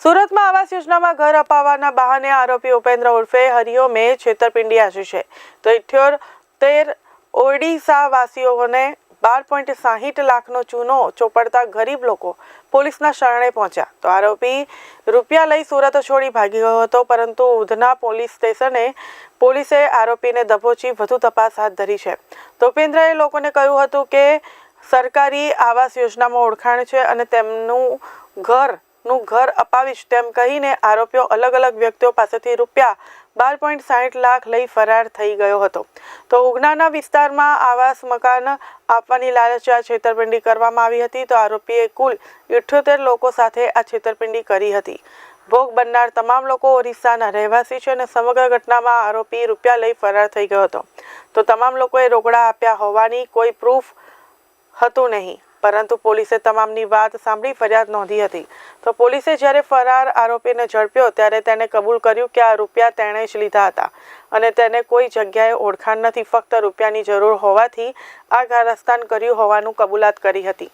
સુરતમાં આવાસ યોજનામાં ઘર અપાવવાના બહાને આરોપી ઉપેન્દ્ર ઉર્ફે હરિઓમે છેતરપિંડી આચરી છે. તો ઇઠ્યોતેર ઓડિશા વાસીઓને બાર પોઈન્ટ સાહીઠ લાખનો ચૂનો ચોપડતા ગરીબ લોકો પોલીસના શરણે પહોંચ્યા. તો આરોપી રૂપિયા લઈ સુરત છોડી ભાગી ગયો હતો, પરંતુ ઉધના પોલીસ સ્ટેશને પોલીસે આરોપીને દબોચી વધુ તપાસ હાથ ધરી છે. તો ઉપેન્દ્રએ લોકોને કહ્યું હતું કે સરકારી આવાસ યોજનામાં ઓળખાણ છે અને તેમનું ઘર નું ઘર અપાવીશ તેમ કહીને આરોપીઓ અલગ અલગ વ્યક્તિઓ પાસેથી રૂપિયા બાર પોઈન્ટ સાઠ લાખ લઈ ફરાર થઈ ગયો હતો. તો ઉગનાના વિસ્તારમાં આવાસ મકાન આપવાની લાલચ આ છેતરપિંડી કરવામાં આવી હતી તો આરોપીએ કુલ ઇઠ્યોતેર લોકો સાથે આ છેતરપિંડી કરી હતી. ભોગ બનનાર તમામ લોકો ઓરિસ્સાના રહેવાસી છે અને સમગ્ર ઘટનામાં આરોપી રૂપિયા લઈ ફરાર થઈ ગયો હતો. તો તમામ લોકોએ રોકડા આપ્યા હોવાની કોઈ પ્રૂફ હતું નહીં. પરંતુ પોલીસે તમામની વાત સાંભળી ફરિયાદ નોંધી હતી. તો પોલીસે જ્યારે ફરાર આરોપીને ઝડપ્યો, ત્યારે તેણે કબૂલ કર્યું કે આ રૂપિયા તેણે જ લીધા હતા અને તેને કોઈ જગ્યાએ ઓળખાણ નથી, ફક્ત રૂપિયાની જરૂર હોવાથી આ કારસ્તાન કર્યું હોવાનું કબૂલાત કરી હતી.